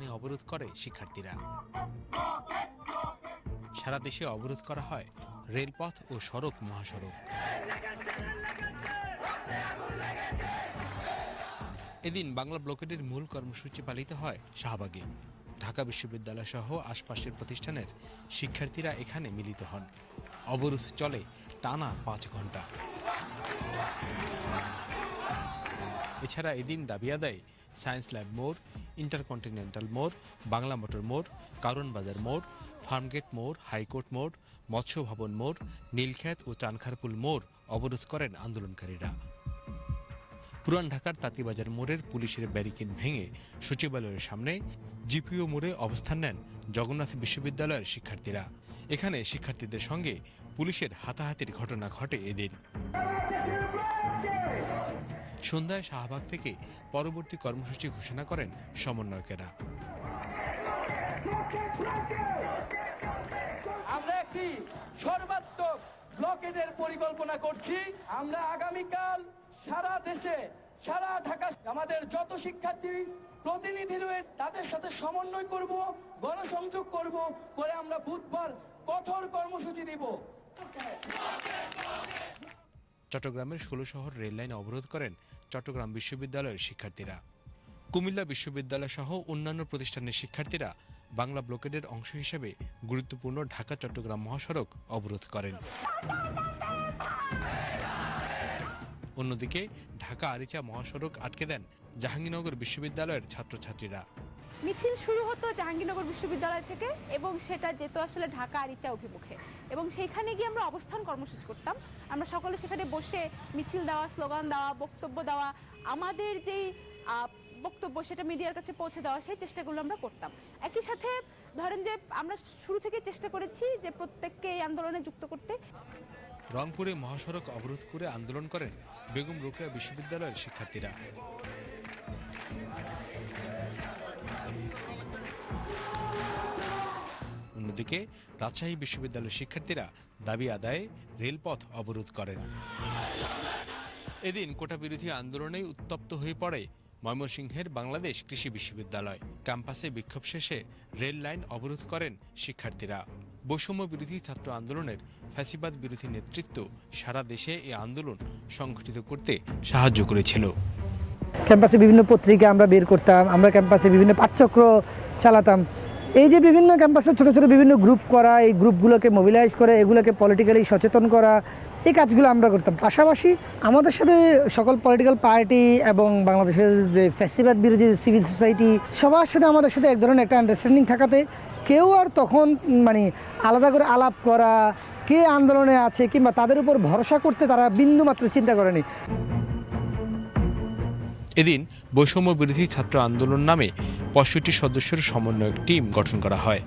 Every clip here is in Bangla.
রাজধানী অবরোধ করে শিক্ষার্থীরা। সারা দেশে অবরোধ করা হয় রেলপথ ও সড়ক মহাসড়ক। এদিন বাংলা ব্লকেটের মূল কর্মসূচি পালিত হয় শাহবাগে। ঢাকা বিশ্ববিদ্যালয় সহ আশপাশের প্রতিষ্ঠানের শিক্ষার্থীরা এখানে মিলিত হন। অবরোধ চলে টানা পাঁচ ঘণ্টা এছাড়া এদিন দাবি আদায় সায়েন্স ল্যাব মোড় ইন্টারকন্টিনেন্টাল মোড় বাংলা মোটর মোড় কারণ বাজার মোড় ফার্মগেট মোড় হাইকোর্ট মোড় মৎস্য ভবন মোড় নীলক্ষেত ও চানখারপুল মোড় অবরোধ করেন আন্দোলনকারীরা। পুরান ঢাকার তাঁতিবাজার মোড়ের পুলিশের ব্যারিকেড ভেঙে সচিবালয়ের সামনে জিপিও মোড়ে অবস্থান নেন জগন্নাথ বিশ্ববিদ্যালয়ের শিক্ষার্থীরা। এখানে শিক্ষার্থীদের সঙ্গে পুলিশের হাতাহাতির ঘটনা ঘটে এদিন। সন্ধ্যায় শাহবাগ থেকে পরবর্তী কর্মসূচি ঘোষণা করেন সমন্বয়কেরা আমরা একটি সর্বাত্মক ব্লকেজের পরিকল্পনা করছি। আমরা আগামীকাল সারা দেশে, সারা ঢাকা আমাদের যত শিক্ষার্থী প্রতিনিধি রয়েছে, তাদের সাথে সমন্বয় করব, গণসংযোগ করব, করে আমরা বুধবার কঠোর কর্মসূচি দিব চট্টগ্রামের ষোলো শহর রেললাইন অবরোধ করেন চট্টগ্রাম বিশ্ববিদ্যালয়ের শিক্ষার্থীরা। কুমিল্লা বিশ্ববিদ্যালয় সহ অন্যান্য প্রতিষ্ঠানের শিক্ষার্থীরা বাংলা ব্লকেডের অংশ হিসেবে গুরুত্বপূর্ণ ঢাকা চট্টগ্রাম মহাসড়ক অবরোধ করেন। অন্যদিকে ঢাকা আরিচা মহাসড়ক আটকে দেন জাহাঙ্গীরনগর বিশ্ববিদ্যালয়ের ছাত্রছাত্রীরা। মিছিল শুরু হতো জাহাঙ্গীরনগর বিশ্ববিদ্যালয় থেকে এবং সেটা যেত আসলে ঢাকা আরিচা অভিমুখে। এবং সেইখানে গিয়ে আমরা অবস্থান কর্মসূচি করতাম। আমরা সকলে সেখানে বসে মিছিল দেওয়া, স্লোগান দেওয়া, বক্তব্য দেওয়া, আমাদের যেই বক্তব্য সেটা মিডিয়ার কাছে পৌঁছে দেওয়া, সেই চেষ্টাগুলো আমরা করতাম। একই সাথে ধরেন যে আমরা শুরু থেকে চেষ্টা করেছি যে প্রত্যেককে এই আন্দোলনে যুক্ত করতে। রংপুরে মহাসড়ক অবরোধ করে আন্দোলন করেন বেগম রোকেয়া বিশ্ববিদ্যালয়ের শিক্ষার্থীরা। অন্যদিকে রাজশাহী বিশ্ববিদ্যালয়ের শিক্ষার্থীরা দাবি আদায়ে রেলপথ অবরোধ করেন। এদিন কোটা বিরোধী আন্দোলনে উত্তপ্ত হয়ে পড়ে ময়মনসিংহের বাংলাদেশ কৃষি বিশ্ববিদ্যালয়। ক্যাম্পাসে বিক্ষোভ শেষে রেল লাইন অবরোধ করেন শিক্ষার্থীরা। বৈষম্য বিরোধী ছাত্র আন্দোলনের ফ্যাসিবাদ বিরোধী নেতৃত্ব সারা দেশে এই আন্দোলন সংগঠিত করতে সাহায্য করেছিল। ক্যাম্পাসে বিভিন্ন পত্রিকা আমরা বের করতাম, আমরা ক্যাম্পাসে বিভিন্ন পাঠচক্র চালাতাম। এই যে বিভিন্ন ক্যাম্পাসে ছোটো ছোটো বিভিন্ন গ্রুপ করা, এই গ্রুপগুলোকে মোবিলাইজ করে, এগুলোকে পলিটিক্যালি সচেতন করা, এই কাজগুলো আমরা করতাম। পাশাপাশি আমাদের সাথে সকল পলিটিক্যাল পার্টি এবং বাংলাদেশের যে ফ্যাসিবাদ বিরোধী সিভিল সোসাইটি সবার সাথে আমাদের সাথে এক ধরনের একটা আন্ডারস্ট্যান্ডিং থাকাতে কেউ আর তখন মানে আলাদা করে আলাপ করা, কে আন্দোলনে আছে কিংবা তাদের উপর ভরসা করতে তারা বিন্দুমাত্র চিন্তা করেনি। এদিন বৈষম্য বিরোধী ছাত্র আন্দোলন নামে পঁয়ষট্টি সদস্যের সমন্বয়ক টিম গঠন করা হয়।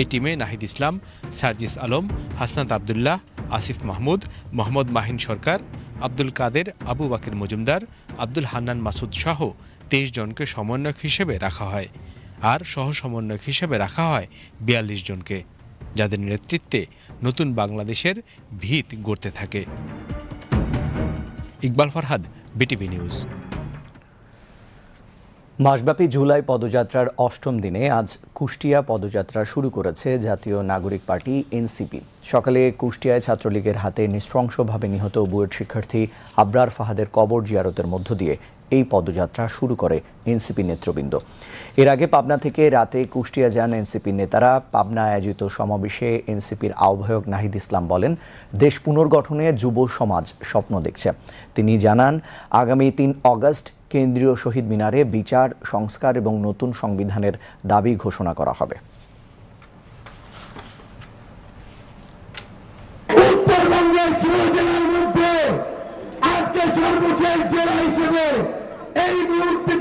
এই টিমে নাহিদ ইসলাম, সার্জিস আলম, হাসনাত আবদুল্লাহ, আসিফ মাহমুদ, মোহাম্মদ মাহিন সরকার, আব্দুল কাদের, আবু বাকির মজুমদার, আব্দুল হান্নান মাসুদ সহ তেইশ জনকে সমন্বয়ক হিসেবে রাখা হয় আর সহ সমন্বয়ক হিসেবে রাখা হয় বিয়াল্লিশ জনকে, যাদের নেতৃত্বে নতুন বাংলাদেশের ভিত গড়তে থাকে। Iqbal Farhad, BTV news. মাসব্যাপী জুলাই পদযাত্রার অষ্টম দিনে আজ কুষ্টিয়া পদযাত্রা শুরু করেছে জাতীয় নাগরিক পার্টি, এনসিপি। সকালে কুষ্টিয়ায় ছাত্রলীগের হাতে নৃশংসভাবে নিহত বুয়েট শিক্ষার্থী আবরার ফাহাদের কবর জিয়ারতের মধ্য দিয়ে এই পদযাত্রা শুরু করে এনসিপি নেতৃবৃন্দ। এর আগে পাবনা থেকে রাতে কুষ্টিয়া যান এনসিপি নেতারা। পাবনা আয়োজিত সমাবেশে এনসিপির আহ্বায়ক নাহিদ ইসলাম বলেন, দেশ পুনর্গঠনে যুব সমাজ স্বপ্ন দেখছে। তিনি জানান, আগামী তিন অগস্ট কেন্দ্রীয় শহীদ মিনারে বিচার, সংস্কার এবং নতুন সংবিধানের দাবি ঘোষণা করা হবে। এই মুহূর্তে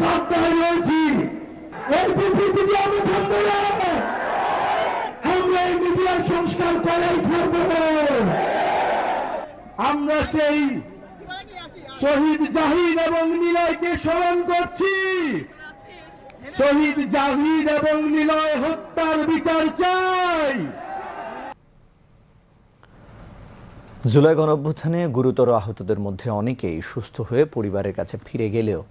সংস্কার আমরা সেই শহীদ জাহিদ এবং নিলয়কে স্মরণ করছি। শহীদ জাহিদ এবং নিলয় হত্যার বিচার চাই। জুলাই গণঅভ্যুত্থানে গুরুতর আহতদের মধ্যে অনেকেই সুস্থ হয়ে পরিবারের কাছে ফিরে গেলেও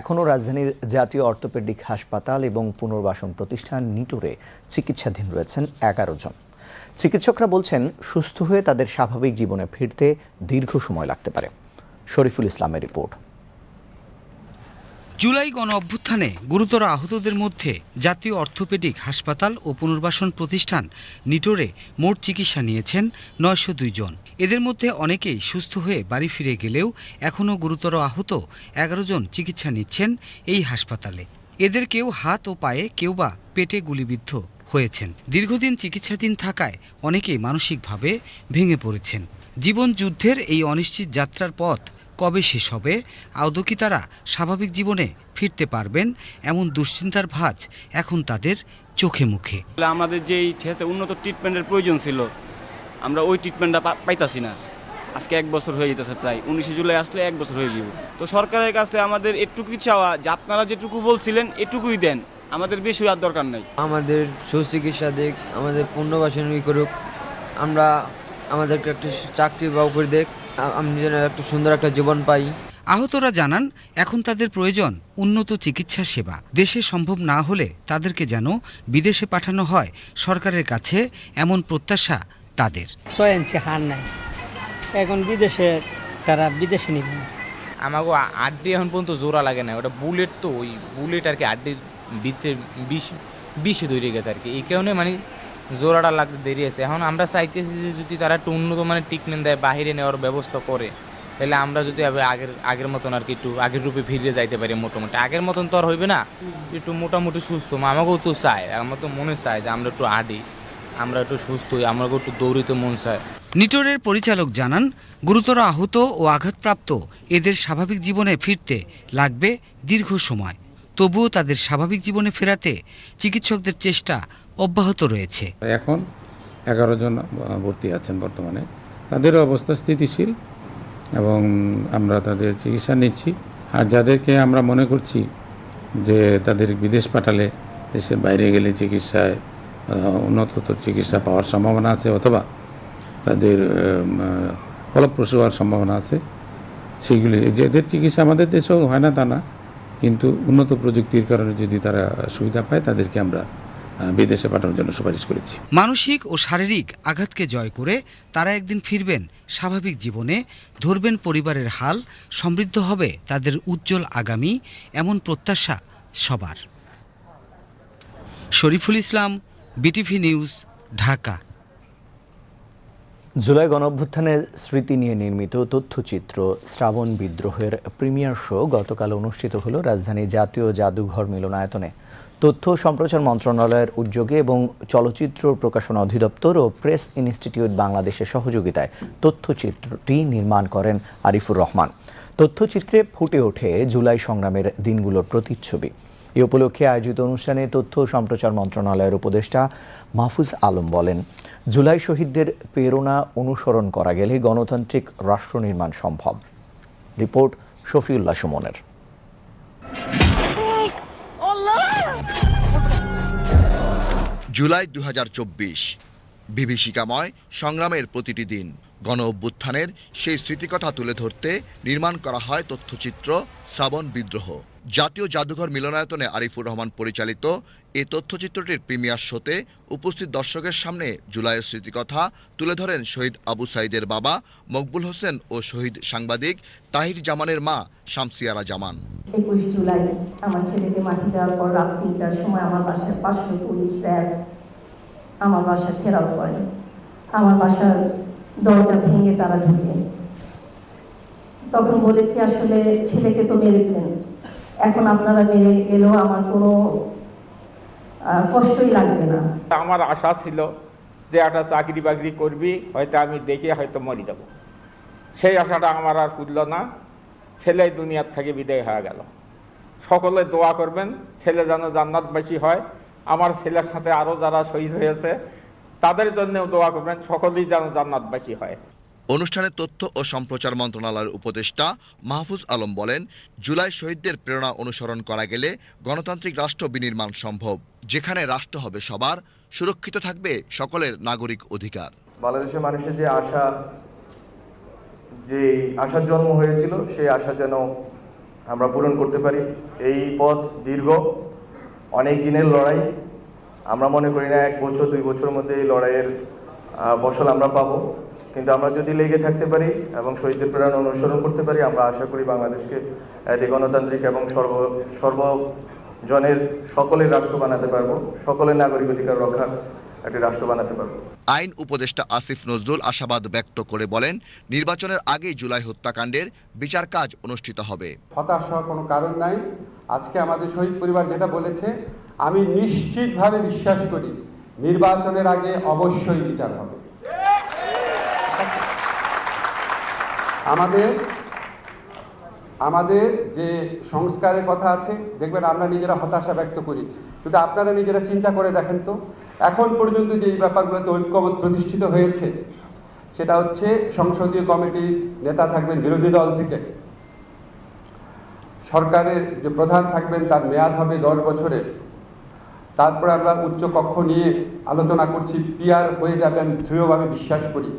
এখনও রাজধানীর জাতীয় অর্থোপেডিক হাসপাতাল এবং পুনর্বাসন প্রতিষ্ঠান নিটোরে চিকিৎসাধীন রয়েছেন এগারো জন। চিকিৎসকরা বলছেন, সুস্থ হয়ে তাদের স্বাভাবিক জীবনে ফিরতে দীর্ঘ সময় লাগতে পারে। শরীফুল ইসলামের রিপোর্ট। জুলাই গণ অভ্যুত্থানে গুরুতর আহতদের মধ্যে জাতীয় অর্থোপেডিক হাসপাতাল ও পুনর্বাসন প্রতিষ্ঠান নিটোরে মোট চিকিৎসা নিয়েছেন নয়শো জন। এদের মধ্যে অনেকেই সুস্থ হয়ে বাড়ি ফিরে গেলেও এখনও গুরুতর আহত এগারো জন চিকিৎসা নিচ্ছেন এই হাসপাতালে। এদের কেউ হাত ও পায়ে কেউ বা পেটে গুলিবিদ্ধ হয়েছেন। দীর্ঘদিন চিকিৎসাধীন থাকায় অনেকেই মানসিকভাবে ভেঙে পড়েছেন। জীবন যুদ্ধের এই অনিশ্চিত যাত্রার পথ কবে শেষ হবে? আদৌ কি তারা স্বাভাবিক জীবনে ফিরতে পারবেন? এমন দুশ্চিন্তার ভাঁজ এখন তাদের চোখে মুখে। আমাদের যেই ঠেসে উন্নত ট্রিটমেন্টের প্রয়োজন ছিল আমরা ওই ট্রিটমেন্টটা পা- পাইতাছি না। আজকে এক বছর হয়ে যেতেছে প্রায়। উনিশে জুলাই আসলে এক বছর হয়ে যাব। তো সরকারের কাছে আমাদের এটুকুই চাওয়া যে আপনারা যেটুকু বলছিলেন এটুকুই দেন। আমাদের বেশি আর দরকার নাই। আমাদের সুচিকিৎসা দিক আমাদের পুনর্বাসন করুক। আমরা আমাদেরকে একটা চাকরি বাউ করে দেখ। আমি যেন একটা সুন্দর একটা জীবন পাই। আহতরা জানান এখন তাদের প্রয়োজন উন্নত চিকিৎসা সেবা। দেশে সম্ভব না হলে তাদেরকে যেন বিদেশে পাঠানো হয়। সরকারের কাছে এমন প্রত্যাশা তাদের। ছয় ইঞ্চি হার নাই। এখন বিদেশে তারা বিদেশে নিবে আমাকে আড্ডি এখন পর্যন্ত জোড়া লাগে না। ওটা বুলেট তো ওই বুলেট আর কি আড্ডির ভিতরে বিষ বিষে তৈরি গেছে আর কি। এই কারণে মানে জোড়াটা লাগতে দেরি আছে। এখন আমরা চাইতেছি যে যদি তারা একটু উন্নত মানে ট্রিটমেন্ট দেয় বাইরে নেওয়ার ব্যবস্থা করে, তাহলে আমরা যদি আগের আগের মতন আর কি একটু আগের রূপে ফিরে যাইতে পারি মোটামুটি। আগের মতন তো আর হইবে না, একটু মোটামুটি সুস্থ। আমাকেও তো চায়, আমার তো মনে চায় যে আমরা একটু আডি আমরা একটু সুস্থ হই আমাকেও একটু দৌড়িতে মন চায়। নিটোরের পরিচালক জানান, গুরুতর আহত ও আঘাতপ্রাপ্ত এদের স্বাভাবিক জীবনে ফিরতে লাগবে দীর্ঘ সময়। তবুও তাদের স্বাভাবিক জীবনে ফেরাতে চিকিৎসকদের চেষ্টা অব্যাহত রয়েছে। এখন এগারো জন ভর্তি আছেন বর্তমানে। তাদের অবস্থা স্থিতিশীল এবং আমরা তাদের চিকিৎসা নিচ্ছি। আর যাদেরকে আমরা মনে করছি যে তাদের বিদেশ পাঠালে দেশের বাইরে গেলে চিকিৎসায় আহ, উন্নততর চিকিৎসা পাওয়ার সম্ভাবনা আছে অথবা তাদের ফলপ্রসূ হওয়ার সম্ভাবনা আছে সেগুলি যে এদের চিকিৎসা আমাদের দেশেও হয় না তা না। কিন্তু উন্নত প্রযুক্তির কারণে যদি তারা সুবিধা পায় তাদেরকে আমরা বিদেশে পাঠানোর জন্য সুপারিশ করেছি। মানসিক ও শারীরিক আঘাতকে জয় করে তারা একদিন ফিরবেন স্বাভাবিক জীবনে ধরবেন পরিবারের হাল সমৃদ্ধ হবে তাদের উজ্জ্বল আগামী এমন প্রত্যাশা সবার। Shariful Islam BTV news Dhaka. July গণঅভ্যুত্থানের স্মৃতি নিয়ে নির্মিত তথ্যচিত্র শ্রাবণ বিদ্রোহের প্রিমিয়ার শো গতকাল অনুষ্ঠিত হলো রাজধানী জাতীয় জাদুঘর মিলনায়তনে। তথ্য সম্প্রচার মন্ত্রণালয়ের উদ্যোগে এবং চলচ্চিত্র প্রকাশনা অধিদপ্তর ও প্রেস ইনস্টিটিউট বাংলাদেশের সহযোগিতায় তথ্যচিত্রটি নির্মাণ করেন আরিফুর রহমান। তথ্যচিত্রে ফুটে ওঠে জুলাই সংগ্রামের দিনগুলোর প্রতিচ্ছবি। এ উপলক্ষে আয়োজিত অনুষ্ঠানে তথ্য সম্প্রচার মন্ত্রণালয়ের উপদেষ্টা মাহফুজ আলম বলেন, জুলাই শহীদদের প্রেরণা অনুসরণ করা গেলে গণতান্ত্রিক রাষ্ট্র নির্মাণ সম্ভব। রিপোর্ট শফিউল্লাহ সুমনের। জুলাই দু হাজার চব্বিশ। বিভীষিকাময় সংগ্রামের প্রতিটি দিন, গণ অভ্যুত্থানের সেই স্মৃতিকথা তুলে ধরতে নির্মাণ করা হয় তথ্যচিত্র শ্রাবণ বিদ্রোহ। জাতীয় জাদুঘর মিলনায়তনে আরিফুর রহমান পরিচালিত এই তথ্যচিত্রটির প্রিমিয়ার শোতে উপস্থিত দর্শকের সামনে জুলাইয়ের স্মৃতিকথা তুলে ধরেন শহীদ আবু সাইদের বাবা, মকবুল হোসেন ও শহীদ সাংবাদিক তাহির জামানের মা শামসিয়ারা জামান। একুশ জুলাই আমার ছেলেকে মাটি দেওয়ার পর রাত তিনটার সময় আমার বাসার পাঁচশো পুলিশ র্যাব আমার বাসা ঘেরাও করে। আমার বাসার দরজা ভেঙে তারা ঢুকে। তখন বলেছি, আসলে ছেলেকে তো মেরেছেন। এখন আপনারা মেরে গেলেও আমার কোনো কষ্টই লাগবে না। আমার আশা ছিল যে একটা চাকরি বাকরি করবি, হয়তো আমি দেখে হয়তো মরে যাব। সেই আশাটা আমার আর ফুটল না। ছেলে দুনিয়ার থেকে বিদায় হয়ে গেল। সকলে দোয়া করবেন, ছেলে যেন জান্নাতবাসী হয়। আমার ছেলের সাথে আরও যারা শহীদ হয়েছে তাদের জন্যও দোয়া করবেন সকলেই যেন জান্নাতবাসী হয়। অনুষ্ঠানে তথ্য ও সম্প্রচার মন্ত্রণালয়ের উপদেষ্টা মাহফুজ আলম বলেন জুলাই শহীদদের প্রেরণা অনুসরণ করা গেলে গণতান্ত্রিক রাষ্ট্র বিনির্মাণ সম্ভব যেখানে রাষ্ট্র হবে সবার সুরক্ষিত থাকবে সকলের নাগরিক অধিকার। বাংলাদেশের মানুষের যে আশা যে আশার জন্ম হয়েছিল সেই আশা যেন আমরা পূরণ করতে পারি। এই পথ দীর্ঘ। অনেক দিনের লড়াই। আমরা মনে করি না এক বছর, দুই বছরের মধ্যে এই লড়াইয়ের ফসল আমরা পাবো। কিন্তু আমরা যদি লেগে থাকতে পারি এবং শহীদদের প্রেরণ অনুসরণ করতে পারি, আমরা আশা করি বাংলাদেশকে একটি গণতান্ত্রিক এবং সর্ব, সর্বজনের সকলের রাষ্ট্র বানাতে পারব। সকলের নাগরিক অধিকার রক্ষার একটি রাষ্ট্র বানাতে পারব। আইন উপদেষ্টা আসিফ নজরুল আশাবাদ ব্যক্ত করে বলেন নির্বাচনের আগেই জুলাই হত্যাকাণ্ডের বিচার কাজ অনুষ্ঠিত হবে। হতাশ হওয়ার কোনো কারণ নাই। আজকে আমাদের শহীদ পরিবার যেটা বলেছে আমি নিশ্চিতভাবে বিশ্বাস করি নির্বাচনের আগে অবশ্যই বিচার হবে। আমাদের আমাদের যে সংস্কারের কথা আছে দেখবেন আমরা নিজেরা হতাশা ব্যক্ত করি। কিন্তু আপনারা নিজেরা চিন্তা করে দেখেন তো এখন পর্যন্ত যে এই ব্যাপারগুলোতে ঐক্যমত প্রতিষ্ঠিত হয়েছে, সেটা হচ্ছে সংসদীয় কমিটির নেতা থাকবেন বিরোধী দল থেকে। সরকারের যে প্রধান থাকবেন তার মেয়াদ হবে দশ বছরের তারপরে আমরা উচ্চ কক্ষ নিয়ে আলোচনা করছি পিয়ার হয়ে যাবেন, দৃঢ়ভাবে বিশ্বাস করি।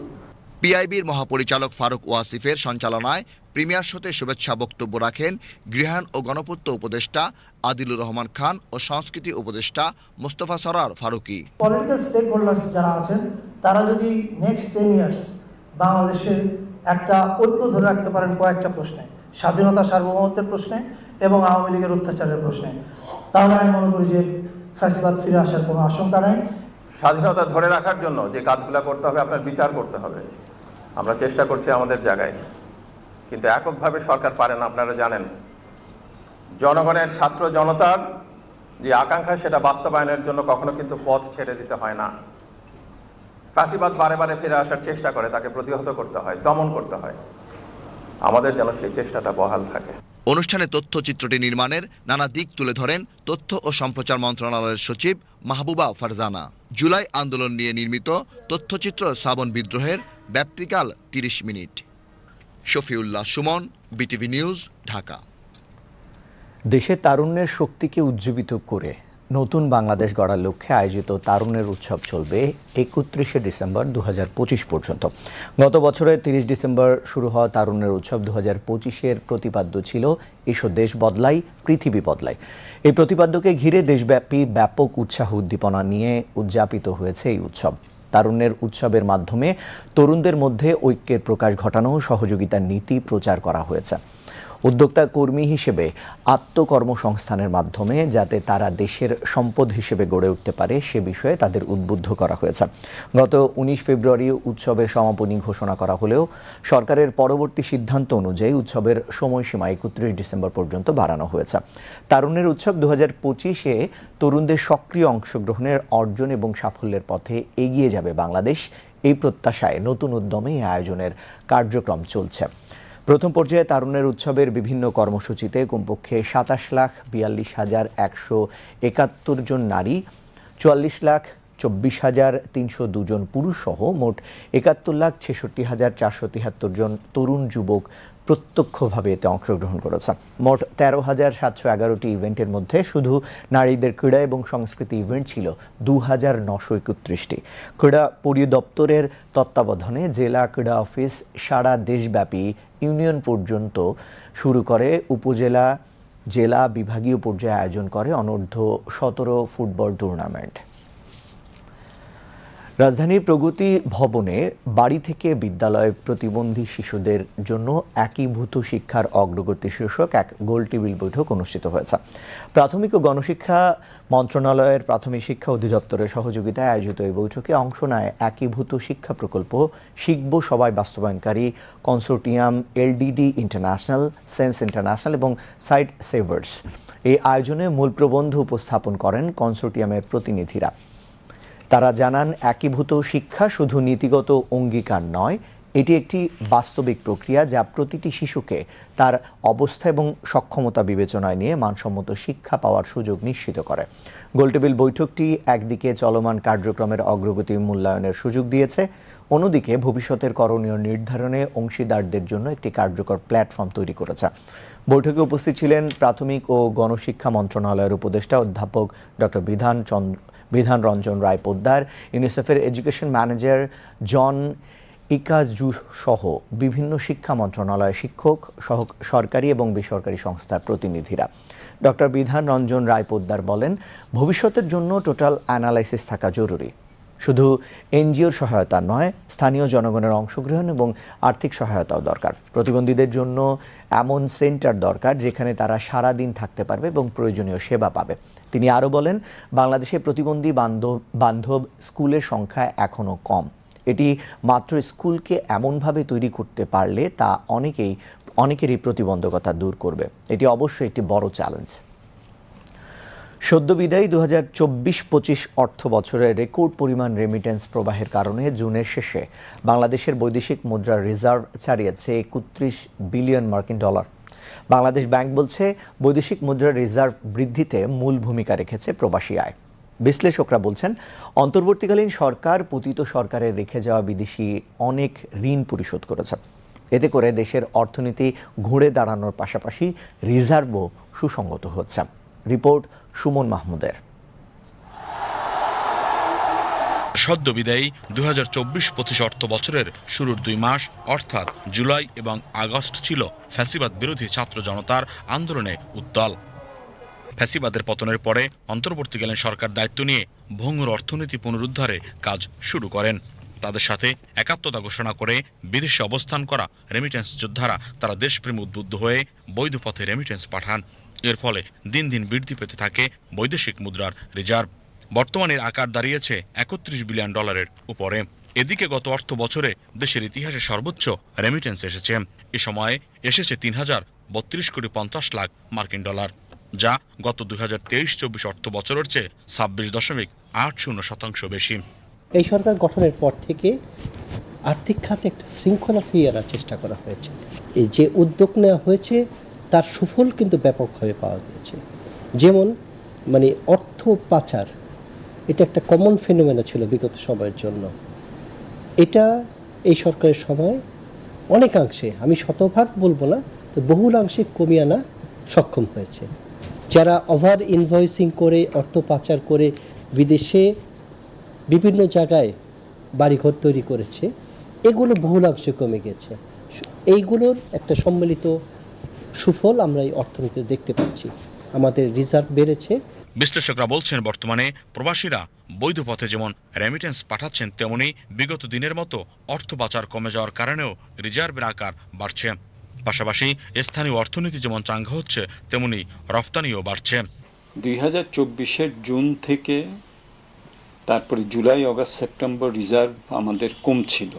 পিআইবির মহাপরিচালক ফারুক ওয়াসিফের সঞ্চালনায় প্রিমিয়ার শোতে শুভেচ্ছা বক্তব্য রাখেন গৃহায়ণ ও গণপূর্ত উপদেষ্টা আদিলুর রহমান খান ও সংস্কৃতি উপদেষ্টা মোস্তফা সরার ফারুকি। পলিটিক্যাল স্টেক হোল্ডার্স যারা আছেন তারা যদি নেক্সট টেন ইয়ার্স বাংলাদেশের একটা ঐক্য ধরে রাখতে পারেন কয়েকটা প্রশ্নে স্বাধীনতা সার্বভৌমত্বের প্রশ্নে এবং আওয়ামী লীগের অত্যাচারের প্রশ্নে তাহলে আমি মনে করি যে ফ্যাসিবাদ ফিরে আসার কোনো আশঙ্কা নাই। স্বাধীনতা ধরে রাখার জন্য যে কাজগুলো করতে হবে আপনার বিচার করতে হবে। আমরা চেষ্টা করছি আমাদের জায়গায়। কিন্তু এককভাবে সরকার পারে না, আপনারা জানেন। জনগণের ছাত্র জনতার যে আকাঙ্ক্ষা, সেটা বাস্তবায়নের জন্য কখনো কিন্তু পথ ছেড়ে দিতে হয় না। ফ্যাসিবাদ বারে বারে ফিরে আসার চেষ্টা করে, তাকে প্রতিহত করতে হয়, দমন করতে হয়। আমাদের যেন সেই চেষ্টাটা বহাল থাকে। অনুষ্ঠানে তথ্যচিত্রটি নির্মাণের নানা দিক তুলে ধরেন তথ্য ও সম্প্রচার মন্ত্রণালয়ের সচিব মাহবুবা ফারজানা। জুলাই আন্দোলন নিয়ে নির্মিত তথ্যচিত্র শ্রাবণ বিদ্রোহের ব্যাপ্তিকাল তিরিশ minute. Shafiullah Sumon, BTV news, Dhaka. দেশে তারুণ্যের শক্তিকে উজ্জীবিত করে নতুন বাংলাদেশ গড়ার লক্ষ্যে আয়োজিত তারুণ্যের উৎসব চলবে একত্রিশে ডিসেম্বর দু হাজার পঁচিশ পর্যন্ত। গত বছরের তিরিশ ডিসেম্বর শুরু হওয়া তারুণ্যের উৎসব দু হাজার পঁচিশের প্রতিপাদ্য ছিল, এসো দেশ বদলাই, পৃথিবী বদলাই। এই প্রতিপাদ্যকে ঘিরে দেশব্যাপী ব্যাপক উৎসাহ উদ্দীপনা নিয়ে উদযাপিত হয়েছে এই উৎসব। তারুণ্যের উৎসবের মাধ্যমে তরুণদের মধ্যে ঐক্যের প্রকাশ ঘটানো সহযোগিতার নীতি প্রচার করা হয়েছে। উদ্যোক্তা কর্মী হিসেবে আত্মকর্মসংস্থানের মাধ্যমে যাতে তারা দেশের সম্পদ হিসেবে গড়ে উঠতে পারে, সে বিষয়ে তাদের উদ্বুদ্ধ করা হয়েছে। গত উনিশ ফেব্রুয়ারি উৎসবের সমাপনী ঘোষণা করা হলেও সরকারের পরবর্তী সিদ্ধান্ত অনুযায়ী উৎসবের সময়সীমা একত্রিশ ডিসেম্বর পর্যন্ত বাড়ানো হয়েছে। তারুণের উৎসব দু হাজার পঁচিশে তরুণদের সক্রিয় অংশগ্রহণের অর্জন এবং সাফল্যের পথে এগিয়ে যাবে বাংলাদেশ। এই প্রত্যাশায় নতুন উদ্যমে এই আয়োজনের কার্যক্রম চলছে। প্রথম পর্যায়ে তারুণ্যের উৎসবের বিভিন্ন কর্মসূচিতে কমপক্ষে সাতাশ লাখ বিয়াল্লিশ হাজার একশো একাত্তর জন নারী, চুয়াল্লিশ লাখ চব্বিশ হাজার তিনশো দুজন পুরুষ সহ মোট একাত্তর লাখ ছেষট্টি হাজার চারশো তিয়াত্তর জন তরুণ যুবক প্রত্যক্ষভাবে এতে অংশগ্রহণ করেছে। মোট তেরো হাজার সাতশো এগারোটি ইভেন্টের মধ্যে শুধু নারীদের ক্রীড়া এবং সংস্কৃতি ইভেন্ট ছিল দু হাজার নশো একত্রিশটি। ক্রীড়া পরিদপ্তরের তত্ত্বাবধানে জেলা ক্রীড়া অফিস সারা দেশব্যাপী ইউনিয়ন পর্যন্ত শুরু করে, উপজেলা, জেলা বিভাগীয় পর্যায়ে আয়োজন করে অনূর্ধ্ব সতেরো ফুটবল টুর্নামেন্ট। রাজধানীর প্রগতি ভবনে বাড়ি থেকে বিদ্যালয়ে প্রতিবন্ধী শিশুদের জন্য একীভূত শিক্ষার অগ্রগতি শীর্ষক এক গোল টেবিল বৈঠক অনুষ্ঠিত হয়েছে। প্রাথমিক ও গণশিক্ষা মন্ত্রণালয়ের প্রাথমিক শিক্ষা অধিদপ্তরের সহযোগিতায় আয়োজিত এই বৈঠকে অংশ নেয় একীভূত শিক্ষা প্রকল্প, শিখব সবাই বাস্তবায়নকারী consortium, LDD international, sense international এবং সাইট সেভার্স। এই আয়োজনে মূল প্রবন্ধ উপস্থাপন করেন কনসোর্টিয়ামের প্রতিনিধিরা। তারা জানান, একীভূত শিক্ষা শুধু নীতিগত অঙ্গীকার নয়, এটি একটি বাস্তবিক প্রক্রিয়া যা প্রতিটি শিশুকে তার অবস্থা এবং সক্ষমতা বিবেচনায় নিয়ে মানসম্মত শিক্ষা পাওয়ার সুযোগ নিশ্চিত করে। গোলটেবিল বৈঠকটি একদিকে চলমান কার্যক্রমের অগ্রগতি মূল্যায়নের সুযোগ দিয়েছে, অন্যদিকে ভবিষ্যতের করণীয় নির্ধারণে অংশীদারদের জন্য একটি কার্যকর প্ল্যাটফর্ম তৈরি করেছে। বৈঠকে উপস্থিত ছিলেন প্রাথমিক ও গণশিক্ষা মন্ত্রণালয়ের উপদেষ্টা অধ্যাপক ডক্টর বিধান চন্দ্র বিধান রঞ্জন রায় পোদ্দার, ইউনিসেফের এডুকেশন ম্যানেজার জন ইকাজু সহ বিভিন্ন শিক্ষা মন্ত্রণালয়ের শিক্ষক, সহ সরকারি এবং বেসরকারি সংস্থার প্রতিনিধিরা। ডক্টর বিধান রঞ্জন রায় পোদ্দার বলেন, ভবিষ্যতের জন্য টোটাল অ্যানালাইসিস থাকা জরুরি। শুধু এনজিওর সহায়তা নয়, স্থানীয় জনগণের অংশগ্রহণ এবং আর্থিক সহায়তাও দরকার। প্রতিবন্ধীদের জন্য এমন সেন্টার দরকার যেখানে তারা সারা দিন থাকতে পারবে এবং প্রয়োজনীয় সেবা পাবে। তিনি আরও বলেন, বাংলাদেশে প্রতিবন্ধী বান্ধব বান্ধব স্কুলের সংখ্যা এখনও কম। এটি মাত্র স্কুলকে এমনভাবে তৈরি করতে পারলে তা অনেকেই, অনেকেরই প্রতিবন্ধকতা দূর করবে। এটি অবশ্যই একটি বড় চ্যালেঞ্জ। সদ্য বিদায়ী দু হাজার চব্বিশ পঁচিশ অর্থ বছরে রেকর্ড পরিমাণ রেমিটেন্স প্রবাহের কারণে জুনের শেষে বাংলাদেশের বৈদেশিক মুদ্রার রিজার্ভ ছাড়িয়েছে একত্রিশ বিলিয়ন মার্কিন ডলার বাংলাদেশ ব্যাংক বলছে, বৈদেশিক মুদ্রার রিজার্ভ বৃদ্ধিতে মূল ভূমিকা রেখেছে প্রবাসী আয়। বিশ্লেষকরা বলছেন, অন্তর্বর্তীকালীন সরকার পতিত সরকারের রেখে যাওয়া বিদেশি অনেক ঋণ পরিশোধ করেছে। এতে করে দেশের অর্থনীতি ঘুরে দাঁড়ানোর পাশাপাশি রিজার্ভও সুসংগত হচ্ছে। রিপোর্ট সুমন মাহমুদের। সদ্য বিদায়ী দু হাজার চব্বিশ পঁচিশ অর্থ বছরের শুরুর দুই মাস, অর্থাৎ জুলাই এবং আগস্ট ছিল ফ্যাসিবাদ বিরোধী ছাত্র জনতার আন্দোলনে উত্তাল। ফ্যাসিবাদের পতনের পরে অন্তর্বর্তীকালীন সরকার দায়িত্ব নিয়ে ভঙ্গুর অর্থনীতি পুনরুদ্ধারে কাজ শুরু করেন। তাদের সাথে একাত্মতা ঘোষণা করে বিদেশে অবস্থান করা রেমিটেন্স যোদ্ধারা তারা দেশপ্রেম উদ্বুদ্ধ হয়ে বৈধ পথে রেমিটেন্স পাঠান। এর ফলে দিন দিন বৃদ্ধি পেতে থাকে বৈদেশিক মুদ্রার রিজার্ভ। বর্তমানের আকার দাঁড়িয়েছে একত্রিশ বিলিয়ন ডলারের উপরে। এদিকে গত অর্থ বছরে দেশের ইতিহাসে সর্বোচ্চ রেমিটেন্স এসেছে। এ সময়ে এসেছে তিন হাজার বত্রিশ কোটি পঞ্চাশ লাখ মার্কিন ডলার, যা গত দুই হাজার তেইশ চব্বিশ অর্থ বছরের চেয়ে ছাব্বিশ দশমিক আট শূন্য শতাংশ বেশি। এই সরকার গঠনের পর থেকে আর্থিক খাতে একটা শৃঙ্খলা ফিরিয়ে আনার চেষ্টা করা হয়েছে। এই যে উদ্যোগ নেওয়া হয়েছে তার সুফল কিন্তু ব্যাপকভাবে পাওয়া গেছে যেমন মানে অর্থ পাচার, এটা একটা কমন ফেনোমেনা ছিল বিগত সময়ের জন্য। এটা এই সরকারের সময় অনেকাংশে, আমি শতভাগ বলব না, তো বহুলাংশে কমিয়ে আনা সক্ষম হয়েছে। যারা ওভার ইনভয়েসিং করে, অর্থ পাচার করে বিদেশে বিভিন্ন জায়গায় বাড়িঘর তৈরি করেছে, এগুলো বহুলাংশে কমে গেছে এইগুলোর একটা সম্মিলিত সুফল আমরা এই অর্থনীতিতে দেখতে পাচ্ছি। আমাদের রিজার্ভ বেড়েছে। বিশ্লেষকরা বলছেন বর্তমানে প্রবাসীরা বৈধ পথে যেমন রেমিটেন্স পাঠাচ্ছেন তেমনি বিগত দিনের মতো অর্থ পাচার কমে যাওয়ার কারণেও রিজার্ভের আকার বাড়ছে। পাশাপাশি স্থানীয় অর্থনীতি যেমন চাঙ্গা হচ্ছে তেমনি রফতানিও বাড়ছে। দুই হাজার চব্বিশের জুন থেকে তারপরে জুলাই অগাস্ট সেপ্টেম্বর রিজার্ভ আমাদের কমছিল।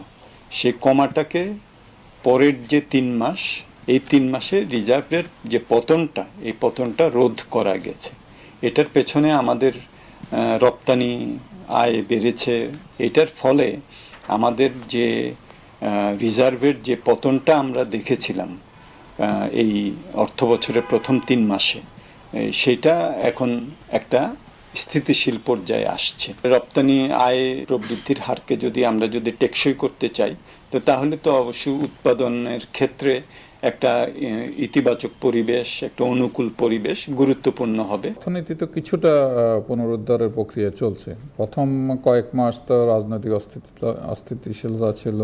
সেই কমাটাকে পরের যে তিন মাস এই তিন মাসে রিজার্ভের যে পতনটা, এই পতনটা রোধ করা গেছে। এটার পেছনে আমাদের রপ্তানি আয় বেড়েছে। এটার ফলে আমাদের যে রিজার্ভের যে পতনটা আমরা দেখেছিলাম এই অর্থ বছরের প্রথম তিন মাসে সেটা এখন একটা স্থিতিশীল পর্যায়ে আসছে। রপ্তানি আয় প্রবৃদ্ধির হারকে যদি আমরা যদি টেকসই করতে চাই তো তাহলে তো অবশ্যই উৎপাদনের ক্ষেত্রে একটা ইতিবাচক পরিবেশ, একটা অনুকূল পরিবেশ গুরুত্বপূর্ণ হবে। অর্থনীতি তো কিছুটা পুনরুদ্ধারের প্রক্রিয়া চলছে। প্রথম কয়েক মাস তো রাজনৈতিক অস্থিতিশীলতা অস্থিতিশীলতা ছিল,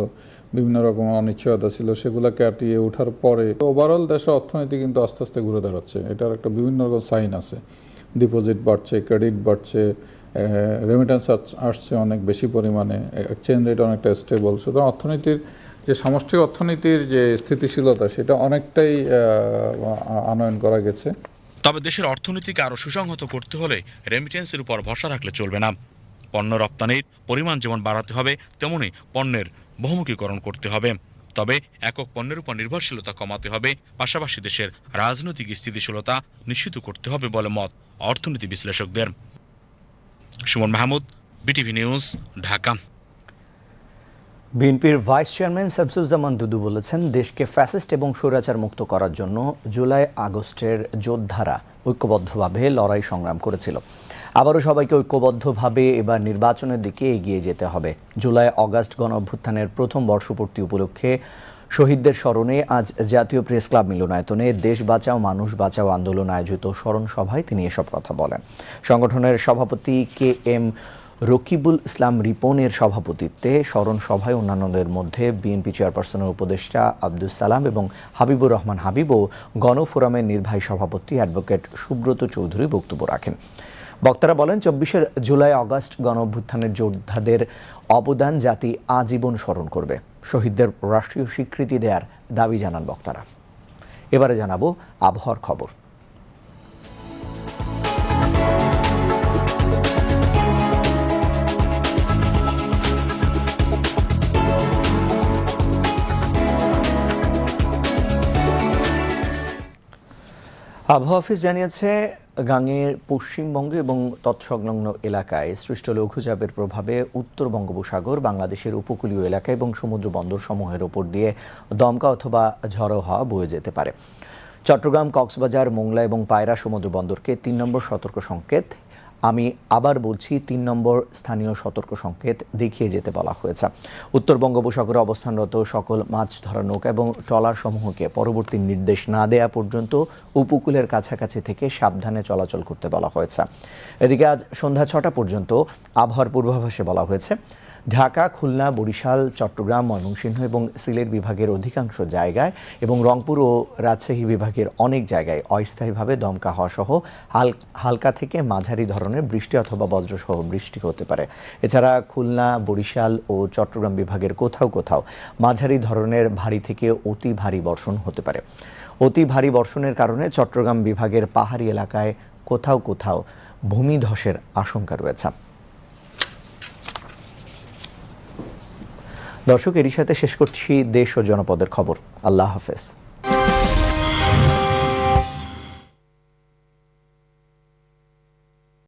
বিভিন্ন রকম অনিশ্চয়তা ছিল, সেগুলো কাটিয়ে ওঠার পরে ওভারঅল দেশের অর্থনীতি কিন্তু আস্তে আস্তে ঘুরে দাঁড়াচ্ছে। এটার একটা বিভিন্ন রকম সাইন আছে। ডিপোজিট বাড়ছে ক্রেডিট বাড়ছে রেমিটেন্স আসছে অনেক বেশি পরিমাণে এক্সচেঞ্জ রেট অনেকটা স্টেবল সুতরাং অর্থনীতির যে সামষ্টিক অর্থনীতির যে স্থিতিশীলতা, সেটা অনেকটাই আনয়ন করা গেছে। তবে দেশের অর্থনীতিকে আরও সুসংহত করতে হলে রেমিটেন্সের উপর ভরসা রাখলে চলবে না। পণ্য রপ্তানির পরিমাণ যেমন বাড়াতে হবে, তেমনি পণ্যের বহুমুখীকরণ করতে হবে। তবে একক পণ্যের উপর নির্ভরশীলতা কমাতে হবে, পাশাপাশি দেশের রাজনৈতিক স্থিতিশীলতা নিশ্চিত করতে হবে বলে মত অর্থনীতি বিশ্লেষকদের। Sumon Mahmud, BTV news, Dhaka. বিএনপির ভাইস চেয়ারম্যান শামসুজ্জামান দুদু বলেছেন, দেশকে ফ্যাসিস্ট এবং স্বৈরাচার মুক্ত করার জন্য জুলাই আগস্টের যোদ্ধারা ঐক্যবদ্ধভাবে লড়াই সংগ্রাম করেছিল। আবারও সবাইকে ঐক্যবদ্ধভাবে এবার নির্বাচনের দিকে এগিয়ে যেতে হবে। জুলাই অগাস্ট গণ অভ্যুত্থানের প্রথম বর্ষপূর্তি উপলক্ষে শহীদদের স্মরণে আজ জাতীয় প্রেস ক্লাব মিলনায়তনে দেশ বাঁচাও, মানুষ বাঁচাও আন্দোলন আয়োজিত স্মরণ সভায় তিনি এসব কথা বলেন। সংগঠনের সভাপতি কে এম রকিবুল ইসলাম রিপনের সভাপতিত্বে স্মরণ সভায় অন্যান্যদের মধ্যে বিএনপি চেয়ারপারসনের উপদেষ্টা আব্দুল সালাম এবং হাবিবুর রহমান হাবিব ও গণফোরামের নির্বাহী সভাপতি অ্যাডভোকেট সুব্রত চৌধুরী বক্তব্য রাখেন। বক্তারা বলেন, চব্বিশের জুলাই আগস্ট গণ অভ্যুত্থানের যোদ্ধাদের অবদান জাতি আজীবন স্মরণ করবে। শহীদদের রাষ্ট্রীয় স্বীকৃতি দেওয়ার দাবি জানান বক্তারা। এবারে জানাব আবহাওয়ার খবর। আবহাওয়া অফিস জানিয়েছে গাঙের পশ্চিমবঙ্গ এবং তৎসংলগ্ন এলাকায় সৃষ্ট লঘুচাপের প্রভাবে উত্তর বঙ্গোপসাগর, বাংলাদেশের উপকূলীয় এলাকা এবং সমুদ্র বন্দর সমূহের ওপর দিয়ে দমকা অথবা ঝড়ো হাওয়া বয়ে যেতে পারে। চট্টগ্রাম, কক্সবাজার, মোংলা এবং পায়রা সমুদ্র বন্দরকে তিন নম্বর সতর্ক সংকেত। আমি আবার বলছি, তিন নম্বর স্থানীয় সতর্ক সংকেত দেখিয়ে যেতে বলা হয়েছে। উত্তর বঙ্গোপসাগরে অবস্থানরত সকল মাছ ধরা নৌকা এবং ট্রলার সমূহকে পরবর্তী নির্দেশ না দেয়া পর্যন্ত উপকূলের কাছাকাছি থেকে সাবধানে চলাচল করতে বলা হয়েছে। এদিকে আজ সন্ধ্যা ছটা পর্যন্ত আবহাওয়ার পূর্বাভাসে বলা হয়েছে ঢাকা, খুলনা, বরিশাল, চট্টগ্রাম, ময়মনসিংহ এবং সিলেট বিভাগের অধিকাংশ জায়গায় এবং রংপুর ও রাজশাহী বিভাগের অনেক জায়গায় অস্থায়ীভাবে দমকা হওয়া সহ হাল, হালকা থেকে মাঝারি ধরনের বৃষ্টি অথবা বজ্রসহ বৃষ্টি হতে পারে। এছাড়া খুলনা, বরিশাল ও চট্টগ্রাম বিভাগের কোথাও কোথাও মাঝারি ধরনের ভারী থেকে অতি ভারী বর্ষণ হতে পারে। অতি ভারী বর্ষণের কারণে চট্টগ্রাম বিভাগের পাহাড়ি এলাকায় কোথাও কোথাও ভূমিধসের আশঙ্কা রয়েছে। দর্শক এরই সাথে শেষ করছি দেশ ও জনপদের খবর। আল্লাহ হাফেজ।